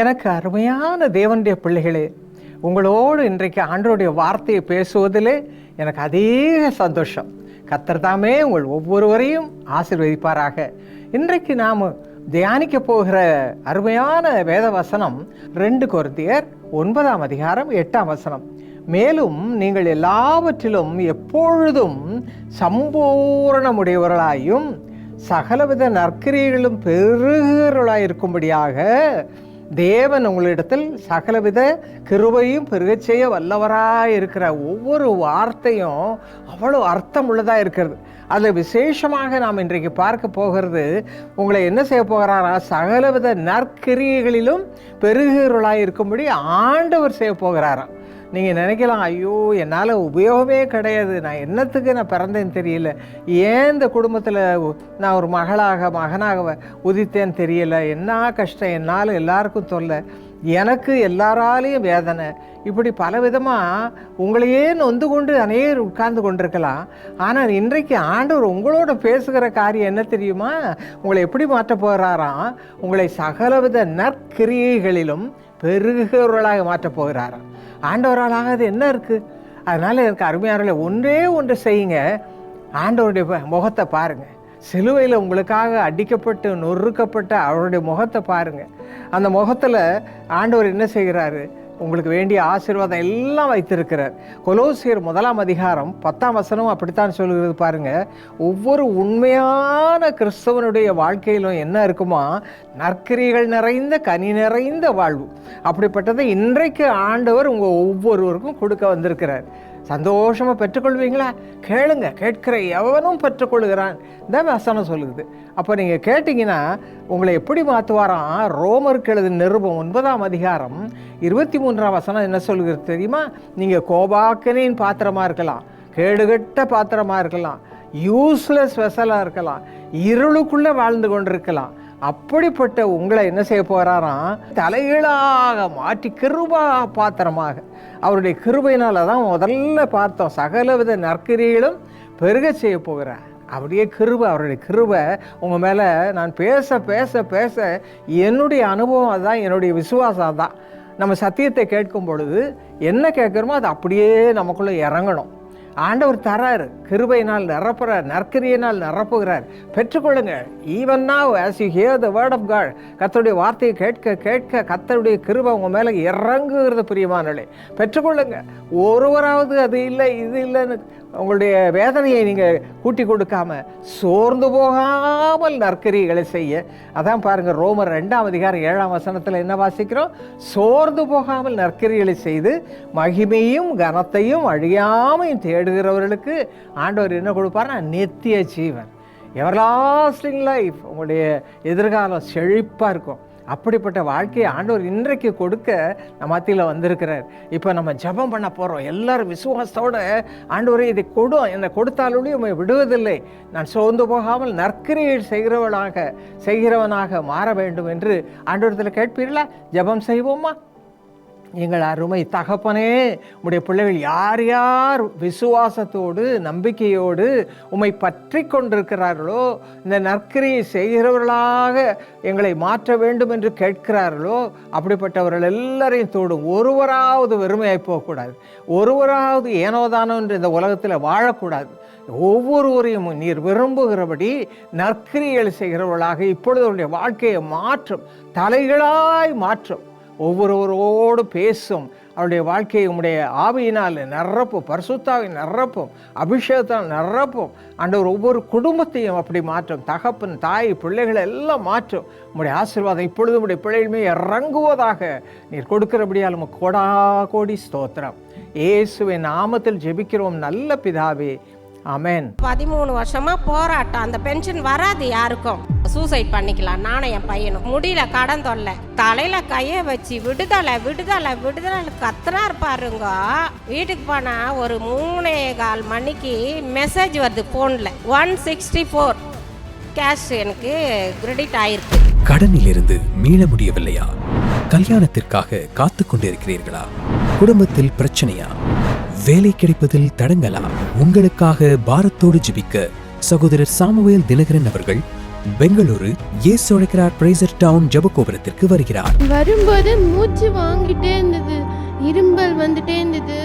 எனக்கு அருமையான தேவனுடைய பிள்ளைகளே உங்களோடு இன்றைக்கு ஆண்டவருடைய வார்த்தையை பேசுவதிலே எனக்கு அதிக சந்தோஷம். கத்தர்தாமே உங்கள் ஒவ்வொருவரையும் ஆசிர்வதிப்பாராக. இன்றைக்கு நாம் தியானிக்க போகிற அருமையான வேத வசனம் ரெண்டு கொருந்தியர் ஒன்பதாம் அதிகாரம் எட்டாம் வசனம். மேலும் நீங்கள் எல்லாவற்றிலும் எப்பொழுதும் சம்பூரணமுடையவர்களாயும் சகலவித நற்கிரியர்களும் பெருகிறவர்களாயிருக்கும்படியாக தேவன் உங்களிடத்தில் சகலவித கிருபையும் பெருகச் செய்ய வல்லவராக இருக்கிற ஒவ்வொரு வார்த்தையும் அவ்வளோ அர்த்தம் உள்ளதாக இருக்கிறது. அதில் விசேஷமாக நாம் இன்றைக்கு பார்க்க போகிறது உங்களை என்ன செய்ய போகிறாரா? சகலவித நற்கிரியைகளிலும் பெருகிறவர்களாய் இருக்கும்படி ஆண்டவர் செய்ய போகிறாராம் நீங்கள் நினைக்கலாம் ஐயோ என்னால் உபயோகமே கிடையாது. நான் என்னத்துக்கு நான் பிறந்தேன்னு தெரியல. ஏன் இந்த குடும்பத்தில் நான் ஒரு மகளாக மகனாக உதித்தேன்னு தெரியல? என்ன கஷ்டம்? என்னால் எல்லாருக்கும் தொல்லை. எனக்கு எல்லாராலேயும் வேதனை. இப்படி பலவிதமாக உங்களையே நொந்து கொண்டு அநேகர் உட்கார்ந்து கொண்டிருக்கலாம். ஆனால் இன்றைக்கு ஆண்டவர் உங்களோட பேசுகிற காரியம் என்ன தெரியுமா? உங்களை எப்படி மாற்ற போகிறாராம் உங்களை சகலவித நற்கிரியைகளிலும் பெருகிறவர்களாக மாற்றப் போகிறாராம் ஆண்டவரால் அது என்ன இருக்குது அதனால் எனக்கு அருமையானவர்களே ஒன்றே ஒன்று செய்யுங்க. ஆண்டவருடைய ப- முகத்தை பாருங்கள் சிலுவையில் உங்களுக்காக அடிக்கப்பட்டு நொறுக்கப்பட்ட அவருடைய முகத்தை பாருங்கள் அந்த முகத்தில் ஆண்டவர் என்ன செய்கிறாரு? உங்களுக்கு வேண்டிய ஆசீர்வாதம் எல்லாம் வைத்திருக்கிறார். கொலோசியர் முதலாம் அதிகாரம் பத்தாம் வசனம் அப்படித்தான் சொல்கிறது பாருங்க. ஒவ்வொரு உண்மையான கிறிஸ்தவனுடைய வாழ்க்கையிலும் என்ன இருக்குமா? நற்கிரிகள் நிறைந்த கனி நிறைந்த வாழ்வு. அப்படிப்பட்டதை இன்றைக்கு ஆண்டவர் உங்கள் ஒவ்வொருவருக்கும் கொடுக்க வந்திருக்கிறார். சந்தோஷமாக பெற்றுக்கொள்வீங்களா? கேளுங்க கேட்கிற எவனும் பெற்றுக்கொள்கிறான். இந்த வசனம் சொல்லுது. அப்போ நீங்கள் கேட்டிங்கன்னா உங்களை எப்படி மாற்றுவாராம் ரோமருக்கு எழுதின நிருபம் ஒன்பதாம் அதிகாரம் இருபத்தி மூன்றாம் வசனம் என்ன சொல்கிறது தெரியுமா? நீங்கள் கோபாக்கனின் பாத்திரமாக இருக்கலாம் கேடுகட்ட பாத்திரமாக இருக்கலாம் யூஸ்லெஸ் வெசலாக இருக்கலாம் இருளுக்குள்ளே வாழ்ந்து கொண்டிருக்கலாம். அப்படிப்பட்ட உங்களை என்ன செய்ய போகிறாராம் தலைகீழாக மாற்றி கிருபா பாத்திரமாக. அவருடைய கிருபையினால தான் முதல்ல பார்த்தோம் சகலவித நற்கிரிகளும் பெருக செய்ய போகிறார். அப்படியே கிருபை அவருடைய கிருபை உங்கள் மேலே நான் பேச பேச பேச என்னுடைய அனுபவம் அதுதான் என்னுடைய விசுவாசம் அதுதான். நம்ம சத்தியத்தை கேட்கும் பொழுது என்ன கேட்குறோமோ அது அப்படியே நமக்குள்ளே இறங்கணும். ஆண்டவர் தரார். கிருபையினால் நிரப்புறார் நற்கிரியினால் நிரப்புகிறார். பெற்றுக்கொள்ளுங்க even now as you hear the word of God கத்தருடைய வார்த்தையை கேட்க கேட்க கத்தருடைய கிருபை உங்கள் மேலே இறங்குகிறது பிரியமானே பெற்றுக்கொள்ளுங்க. ஒருவராவது அது இல்லை இது இல்லைன்னு உங்களுடைய வேதனையை நீங்கள் கூட்டி கொடுக்காம சோர்ந்து போகாமல் நற்கரிகளை செய்ய. அதான் பாருங்கள் ரோமர் ரெண்டாம் அதிகாரம் ஏழாம் வசனத்தில் என்ன வாசிக்கிறோம்? சோர்ந்து போகாமல் நற்கரிகளை செய்து மகிமையும் கனத்தையும் அழியாமையும் தேடி தேடுகிறவர்களுக்கு ஆண்டவர் என்ன கொடுப்பார்னா நித்திய ஜீவன். எவர்லாஸ்டிங் லைஃப் உங்களுடைய எதிர்காலம் செழிப்பாக இருக்கும். அப்படிப்பட்ட வாழ்க்கையை ஆண்டவர் இன்றைக்கு கொடுக்க நம்ம மத்தியில் வந்திருக்கிறார். இப்போ நம்ம ஜெபம் பண்ண போகிறோம் எல்லாரும் விசுவாசத்தோட ஆண்டவரை இதை கொடு என்னை கொடுத்தாலும் உண்மை விடுவதில்லை. நான் சோர்ந்து போகாமல் நற்கிரியை செய்கிறவனாக செய்கிறவனாக மாற வேண்டும் என்று ஆண்டவரத்தில் கேட்பீர்களா? ஜெபம் செய்வோமா? எங்கள் அருமை தகப்பனே உடைய பிள்ளைகள் யார் யார் விசுவாசத்தோடு நம்பிக்கையோடு உம்மை பற்றி கொண்டிருக்கிறார்களோ இந்த நற்கரியை செய்கிறவர்களாக எங்களை மாற்ற வேண்டும் என்று கேட்கிறார்களோ அப்படிப்பட்டவர்கள் எல்லாரையும் தோடும். ஒருவராவது வெறுமையாய் போகக்கூடாது. ஒருவராவது ஏனோதானோ என்று இந்த உலகத்தில் வாழக்கூடாது. ஒவ்வொருவரையும் நீர் விரும்புகிறபடி நற்கிரியல் செய்கிறவர்களாக இப்பொழுது அவருடைய வாழ்க்கையை மாற்றும். தலைகளாய் மாற்றும். ஒவ்வொருவரோடு பேசும். அவருடைய வாழ்க்கையை உம்முடைய ஆவியினால் நிரப்பும் பரிசுத்தாவை நிரப்பும் அபிஷேகத்தால் நிரப்பும். ஆண்டவர் ஒவ்வொரு குடும்பத்தையும் அப்படி மாற்றும். தகப்பன் தாய் பிள்ளைகளை எல்லாம் மாற்றும். உம்முடைய ஆசீர்வாதம் இப்பொழுது உம்முடைய பிள்ளைகளுமே இறங்குவதாக நீர் கொடுக்கிறபடியால் உமக்கு கோடா கோடி ஸ்தோத்திரம். இயேசுவின் நாமத்தில் ஜெபிக்கிறோம். நல்ல பிதாவே ஆமென். பதிமூணு வருஷமா போராட்டம். அந்த பென்ஷன் வராது யாருக்கும். சூசைட் பண்ணிக்கலாம். நானும் என் பையனும். முடியல கடன் தொல்லை. தலையில கைய வச்சு விடுதலை விடுதலை விடுதலை கத்துறாரு பாருங்க. வீட்டுக்கு போனா ஒரு மூணே கால் மணிக்கு மெசேஜ் வருது போன்ல ஒன் சிக்ஸ்டி ஃபோர் கேஷ் எனக்கு கிரெடிட் ஆயிருக்கு. கடனிலிருந்து மீள முடியவில்லையா? கல்யாணத்திற்காக காத்து கொண்டிருக்கிறீர்களா? குடும்பத்தில் பிரச்சனையா? வேலை கிடைப்பதில் தடங்களா உங்களுக்காக பாரத்தோடு ஜிபிக்க சகோதரர் சாமுவேல் தினகரன் அவர்கள் பெங்களூரு இயேசு அழைக்கிறார் பிரேசர் டவுன் ஜபகோபுரத்திற்கு வருகிறார். வரும்போது மூச்சு வாங்கிட்டே இருந்தது. இரும்பல் வந்துட்டே இருந்தது.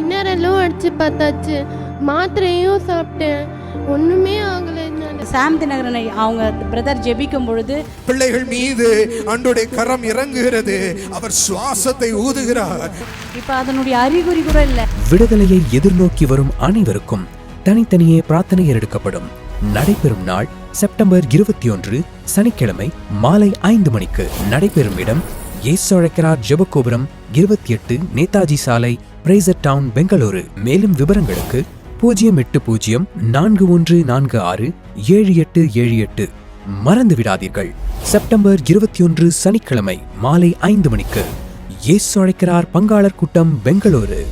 இன்னரெல்லாம் அடிச்சு பார்த்தாச்சு. மாத்திரையும் சாப்பிட்டேன். ஒண்ணுமே ஆகலை. சாம் தினகரனை அவங்க பிரதர் ஜெபிக்கும் பொழுது பிள்ளைகள் மீது அன்றுடைய கரம் இறங்குகிறது. அவர் சுவாசத்தை ஊதுகிறார். இப்போ அதனுடைய அறிகுறி கூட இல்லை. விடுதலையை எதிர்நோக்கி வரும் அனைவருக்கும் தனித்தனியே பிரார்த்தனை எடுக்கப்படும். நடைபெறும் நாள் செப்டம்பர் இருபத்தி ஒன்று சனிக்கிழமை மாலை ஐந்து மணிக்கு நடைபெறும் இடம் இயேசு அழைக்கிறார் ஜெபகோபுரம் இருபத்தி எட்டு நேதாஜி சாலை பிரேசர் டவுன் பெங்களூரு. மேலும் விவரங்களுக்கு பூஜ்ஜியம் எட்டு பூஜ்ஜியம் நான்கு ஒன்று நான்கு ஆறு ஏழு எட்டு ஏழு எட்டு. மறந்து விடாதீர்கள். செப்டம்பர் இருபத்தி ஒன்று சனிக்கிழமை மாலை ஐந்து மணிக்கு இயேசு அழைக்கிறார் பங்காளர் கூட்டம் பெங்களூரு.